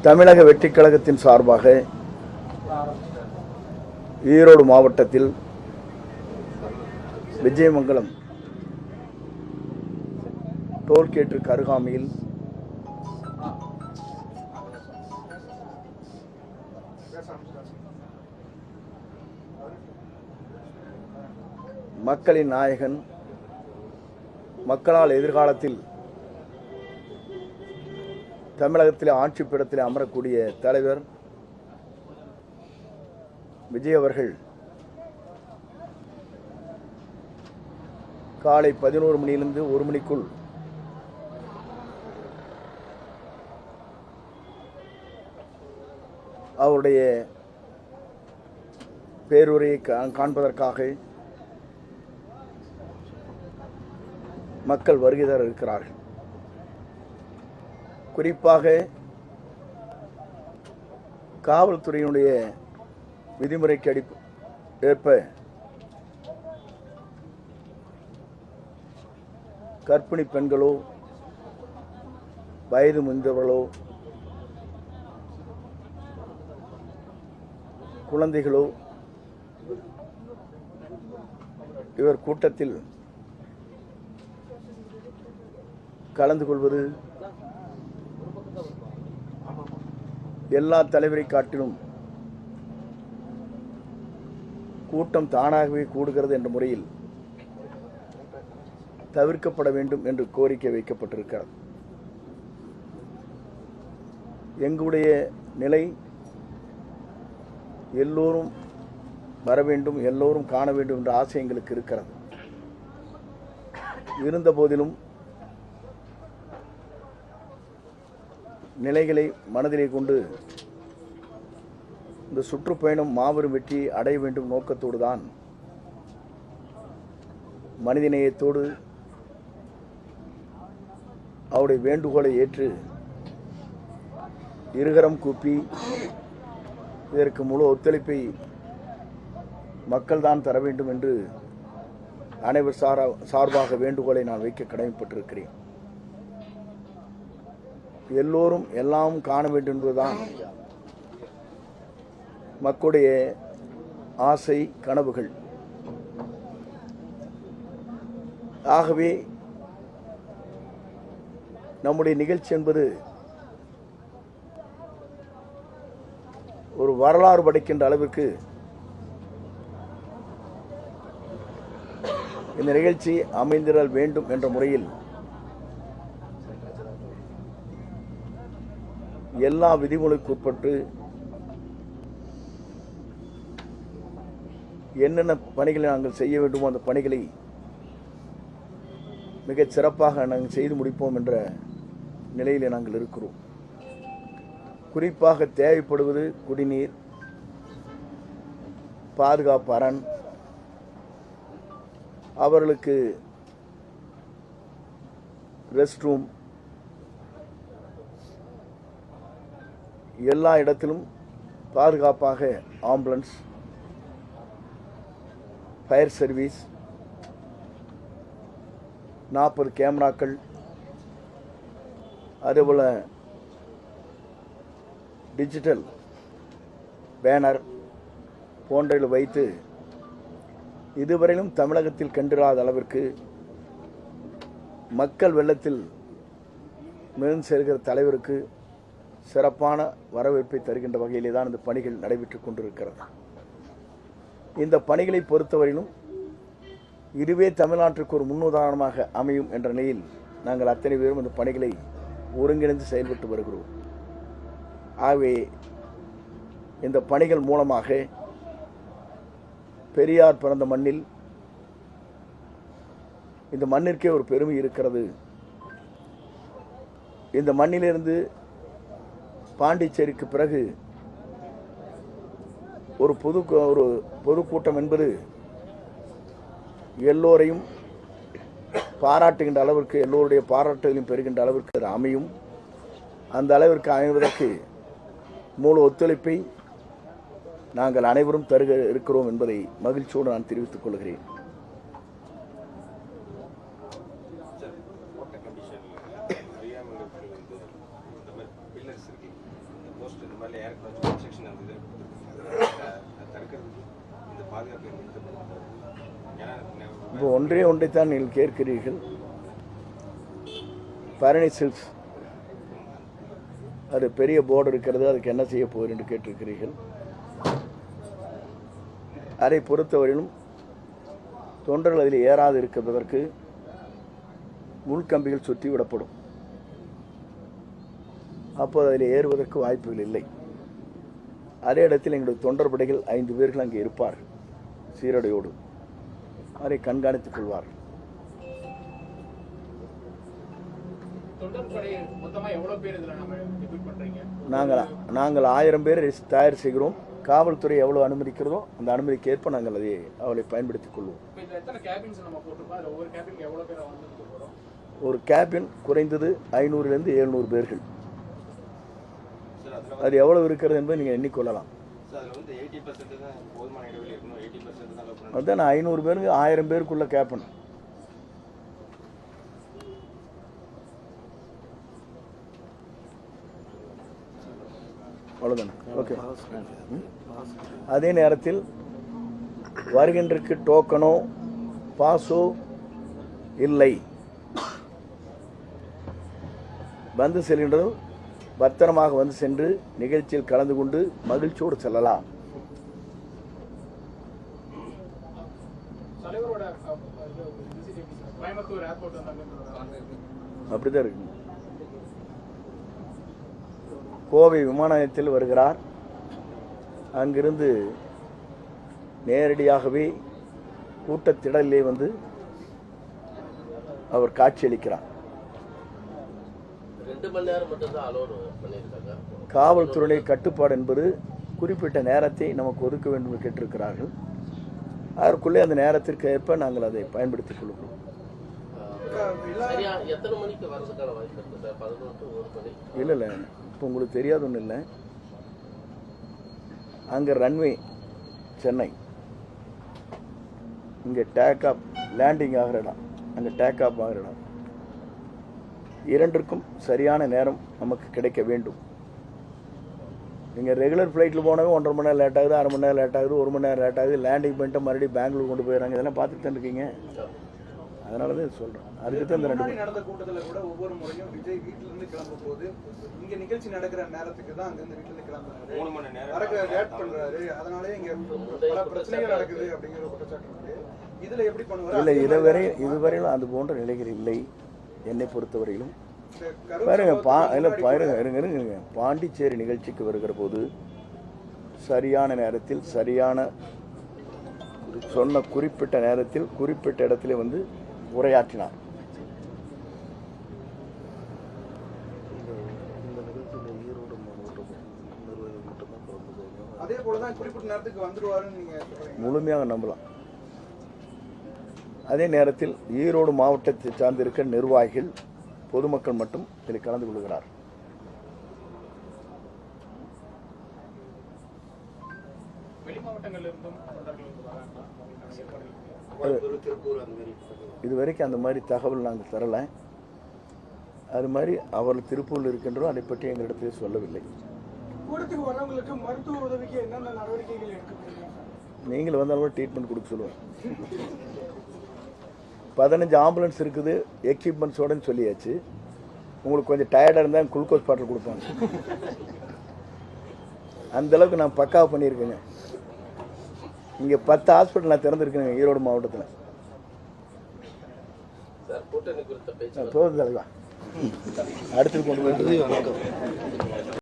தமிழக வெற்றிக் கழகத்தின் சார்பாக ஈரோடு மாவட்டத்தில் விஜயமங்கலம் டோல்கேட்டிற்கு அருகாமையில் மக்களின் நாயகன் மக்களால் எதிர்காலத்தில் தமிழகத்தில் ஆட்சி பீடத்தில் அமரக்கூடிய தலைவர் விஜய் அவர்கள் காலை பதினோரு மணியிலிருந்து ஒரு மணிக்குள் அவருடைய பேருரையை காண்பதற்காக மக்கள் வருகை தர இருக்கிறார்கள். குறிப்பாக காவல்துறையினுடைய விதிமுறைக்கு அடி ஏற்ப கர்ப்பிணி பெண்களோ வயது முந்தவர்களோ குழந்தைகளோ இவர் கூட்டத்தில் கலந்து கொள்வது எல்லா தலைவரை காட்டிலும் கூட்டம் தானாகவே கூடுகிறது என்ற முறையில் தவிர்க்கப்பட வேண்டும் என்று கோரிக்கை வைக்கப்பட்டிருக்கிறது. எங்களுடைய நிலை எல்லோரும் வர வேண்டும் எல்லோரும் காண வேண்டும் என்ற ஆசை எங்களுக்கு இருக்கிறது. இருந்த போதிலும் நிலைகளை மனதிலே கொண்டு இந்த சுற்றுப்பயணம் மாபெரும் வெற்றி அடைய வேண்டும் நோக்கத்தோடு தான் மனிதநேயத்தோடு அவருடைய வேண்டுகோளை ஏற்று இருகரம் கூப்பி இதற்கு முழு ஒத்துழைப்பை மக்கள்தான் தர வேண்டும் என்று அனைவர் சாரா சார்பாக வேண்டுகோளை நான் வைக்க கடமைப்பட்டிருக்கிறேன். எல்லோரும் எல்லாம் காண வேண்டும் என்பதுதான் மக்களுடைய ஆசை கனவுகள். ஆகவே நம்முடைய நிகழ்ச்சி என்பது ஒரு வரலாறு படைக்கின்ற அளவிற்கு இந்த நிகழ்ச்சி அமைந்திரல் வேண்டும் என்ற முறையில் எல்லா விதிமுறைக்கு உட்பட்டு என்னென்ன பணிகளை நாங்கள் செய்ய வேண்டுமோ அந்த பணிகளை மிகச் சிறப்பாக நாங்கள் செய்து முடிப்போம் என்ற நிலையில் நாங்கள் இருக்கிறோம். குறிப்பாக தேவைப்படுவது குடிநீர் பாதுகாப்பு அரண் அவர்களுக்கு ரெஸ்ட் ரூம் எல்லா இடத்திலும் பாதுகாப்பாக ஆம்புலன்ஸ் ஃபயர் சர்வீஸ் நாற்பது கேமராக்கள் அதேபோல் டிஜிட்டல் பேனர் போன்றவை வைத்து இதுவரையிலும் தமிழகத்தில் கண்டிராத அளவிற்கு மக்கள் வெள்ளத்தில் மிகுந்து சேர்கிற தலைவருக்கு சிறப்பான வரவேற்பை தருகின்ற வகையிலே தான் இந்த பணிகள் நடைபெற்றுக் கொண்டிருக்கிறது. இந்த பணிகளை பொறுத்தவரையிலும் இதுவே தமிழ்நாட்டிற்கு ஒரு முன்னுதாரணமாக அமையும் என்ற நிலையில் நாங்கள் அத்தனை பேரும் இந்த பணிகளை ஒருங்கிணைந்து செயல்பட்டு வருகிறோம். ஆகவே இந்த பணிகள் மூலமாக பெரியார் பிறந்த மண்ணில் இந்த மண்ணிற்கே ஒரு பெருமை இருக்கிறது. இந்த மண்ணிலிருந்து பாண்டிச்சேரிக்கு பிறகு ஒரு பொது ஒரு பொதுக்கூட்டம் என்பது எல்லோரையும் பாராட்டுகின்ற அளவிற்கு எல்லோருடைய பாராட்டுகளையும் பெறுகின்ற அளவிற்கு அது அமையும். அந்த அளவிற்கு அமைவதற்கு மூல ஒத்துழைப்பை நாங்கள் அனைவரும் தருக இருக்கிறோம் என்பதை மகிழ்ச்சியோடு நான் தெரிவித்துக் கொள்கிறேன். போட்ட இந்த மாதிரி பில்லர்ஸ் இருக்கு போஸ்ட் இந்த மாதிரி ஏற்கனவே கன்ஸ்ட்ரக்ஷன் அந்த தடுக்கிறதுக்கு இந்த பாதுகாப்பு இப்போ ஒன்றே ஒன்றைத்தான் நீங்கள் கேட்கிறீர்கள். பரணி சில்ஸ் அது பெரிய போர்டு இருக்கிறது அதுக்கு என்ன செய்ய போகிறேன் கேட்டிருக்கிறீர்கள். அதை பொறுத்தவரையிலும் தொண்டர்கள் அதில் ஏறாது இருக்கிறதற்கு உள்கம்பிகள் சுற்றி விடப்படும் அப்போது அதில் ஏறுவதற்கு வாய்ப்புகள் இல்லை. அதே இடத்தில் எங்களுடைய தொண்டர் படைகள் ஐந்து பேர்கள் அங்கே இருப்பார்கள் சீரடையோடு. அதை கண்காணித்துக் கொள்வார். நாங்கள்? நாங்கள் ஆயிரம் பேர் தயார் செய்கிறோம். காவல்துறை எவ்வளோ அனுமதிக்கிறதோ அந்த அனுமதிக்கு ஏற்ப நாங்கள் அதை அவளை பயன்படுத்திக் கொள்வோம். ஒரு கேபின் குறைந்தது ஐநூறுலேருந்து எழுநூறு பேர்கள். அது எவ்வளவு இருக்கிறது என்பதை நீங்கள் எண்ணிக்கொள்ளலாம். அதுதான் ஐநூறு பேருக்கு ஆயிரம் பேருக்குள்ள கேபின் அவ்வளோதானே ஓகே? அதே நேரத்தில் வருகின்றக்கு டோக்கனோ பாஸோ இல்லை. வந்து செல்கின்றதும் பத்திரமாக வந்து சென்று நிகழ்ச்சியில் கலந்து கொண்டு மகிழ்ச்சியோடு செல்லலாம். அப்படிதான் இருக்கு. கோவை விமான நிலையத்தில் வருகிறார். அங்கிருந்து நேரடியாகவே கூட்டத்திடலிலே வந்து அவர் காட்சியளிக்கிறார். ரெண்டு மணி நேரம் மட்டும்தான் அலோடு பண்ணியிருக்காங்க காவல்துறையுடைய கட்டுப்பாடு என்பது குறிப்பிட்ட நேரத்தை நமக்கு ஒதுக்க வேண்டும் என்று கேட்டிருக்கிறார்கள். அதற்குள்ளே அந்த நேரத்திற்கு ஏற்ப நாங்கள் அதை பயன்படுத்திக் கொள்கிறோம். இல்லை இல்லை. இப்போ உங்களுக்கு தெரியாத ஒன்றும் இல்லை. அங்கே ரன்வே சென்னை. இங்கே டேக் ஆஃப் லேண்டிங் ஆகிற இடம். அங்கே டேக் ஆஃப் ஆகிற இடம். இரண்டிற்கும் சரியான நேரம் நமக்கு கிடைக்க வேண்டும். நீங்கள் ரெகுலர் ஃப்ளைட்டில் போனவே ஒன்றரை மணி நேரம் லேட் ஆகுது அரை மணி நேரம் லேட் ஆகுது ஒரு மணி நேரம் லேட் ஆகுது லேண்டிங் பண்ணிட்டு மறுபடியும் பெங்களூர் கொண்டு போயிடறாங்க. இதெல்லாம் பார்த்துட்டு தான் இருக்கீங்க. அதனால தான் சொல்கிறேன் அதுக்கு தான் இந்த ரெண்டு நடந்த கூட்டத்துல கூட ஒவ்வொரு முறையும் விஜய் வீட்ல இருந்து கிளம்பும் போது இங்க நிகழ்ச்சி நடக்கிற நேரத்துக்கு தான் அங்க இருந்து வீட்டுல இருந்து கிளம்புறாரு. மூணு மணி நேரம் வரக்க லேட் பண்றாரு. அதனாலே இங்க பல பிரச்சனைகள் நடக்குது அப்படிங்கிற ஒரு குற்றச்சாட்டு இருக்கு. இதுல எப்படி பண்ணுவாரு? இல்லை இதுவரை இதுவரையிலும் அது போன்ற நிலைகள் இல்லை. என்னை பொறுத்தவரையிலும். பாருங்க பா இல்லை பாருங்க இருங்க இருங்க இருங்க. பாண்டிச்சேரி நிகழ்ச்சிக்கு வருகிற போது சரியான நேரத்தில் சரியான சொன்ன குறிப்பிட்ட நேரத்தில் குறிப்பிட்ட இடத்துல வந்து உரையாற்றினார். முழுமையாக நம்பலாம். அதே நேரத்தில் ஈரோடு மாவட்டத்தை சார்ந்திருக்க நிர்வாகிகள் பொதுமக்கள் மட்டும் இதில் கலந்து கொள்கிறார். திருப்பூர் அந்த மாதிரி இது வரைக்கும் அந்த மாதிரி தகவல் நாங்கள் தரலை. அது மாதிரி அவர்கள் திருப்பூரில் இருக்கின்றோம் அதை பற்றி எங்களிடத்தில் சொல்லவில்லை. கூடத்துக்கு வரவங்களுக்கு மருத்துவ உதவிக்கு என்னென்ன நடவடிக்கைகள் எடுக்கப்படுங்க நீங்கள் வந்தாலும் ட்ரீட்மெண்ட் கொடுக்க சொல்லுவேன். பதினஞ்சு ஆம்புலன்ஸ் இருக்குது எக்யூப்மெண்ட்ஸோடன்னு சொல்லியாச்சு. உங்களுக்கு கொஞ்சம் டயர்டாக இருந்தால் குளுக்கோஸ் பாட்டில் கொடுப்பாங்க அந்த அளவுக்கு நான் பக்காவாக பண்ணியிருக்கேங்க. இங்கே பத்து ஹாஸ்பிட்டல் நான் திறந்துருக்கேங்க ஈரோடு மாவட்டத்தில். போதும் தலைவா. அடுத்து கொண்டு